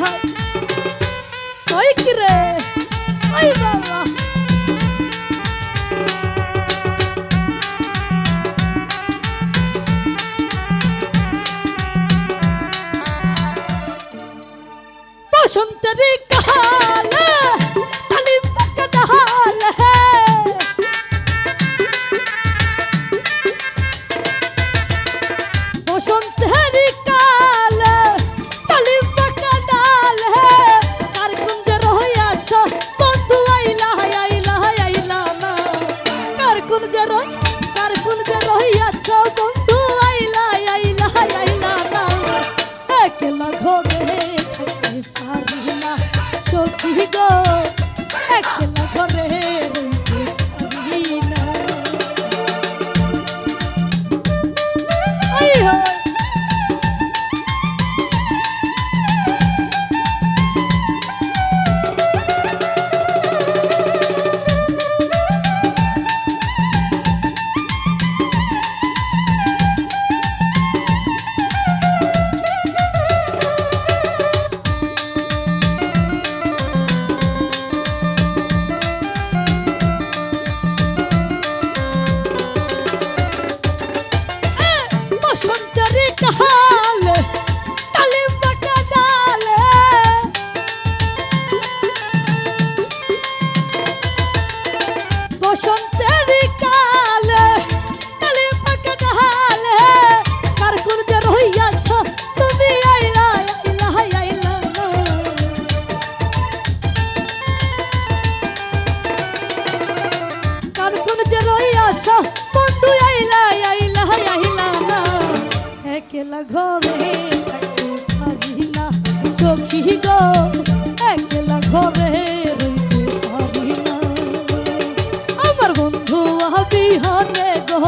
হয়? ওই কি রে? ওই বাবা। বসন্তের একলা ঘরে থাকতে পারি না সখী গো। একলা ঘরে, রইতে পারি না। আমার বন্ধু বিহনে গো,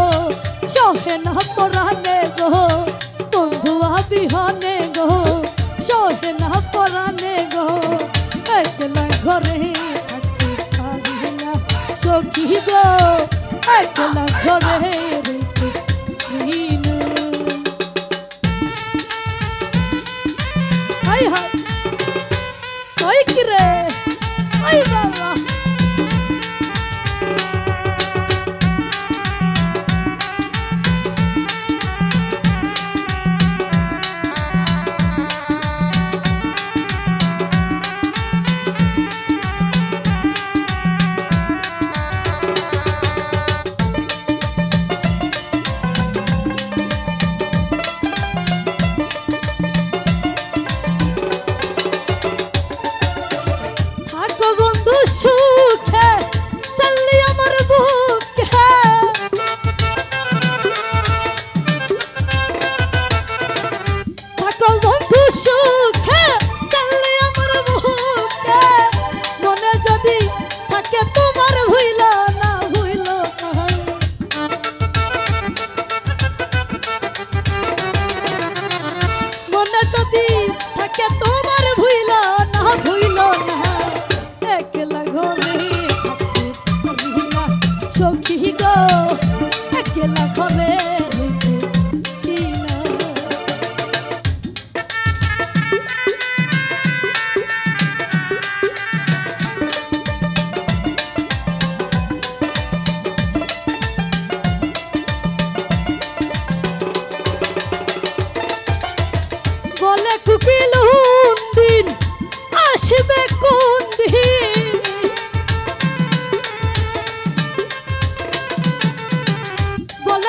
সহে না পরানে গো। বন্ধু বিহনে গো, সহে না পরানে গো। একলা ঘরে থাকতে পারি না সখী গো। একলা ঘরে இருக்கிற কে তোমার ভুইলা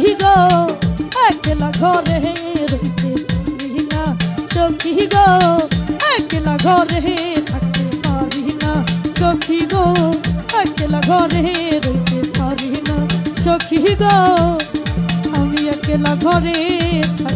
সখী গো, একলা ঘরে রইতে পারি না। সখী গো, একলা ঘরে থাকতে পারি না। সখী গো, একলা ঘরে রইতে পারি না। সখী গো, আমি একলা ঘরে থাকি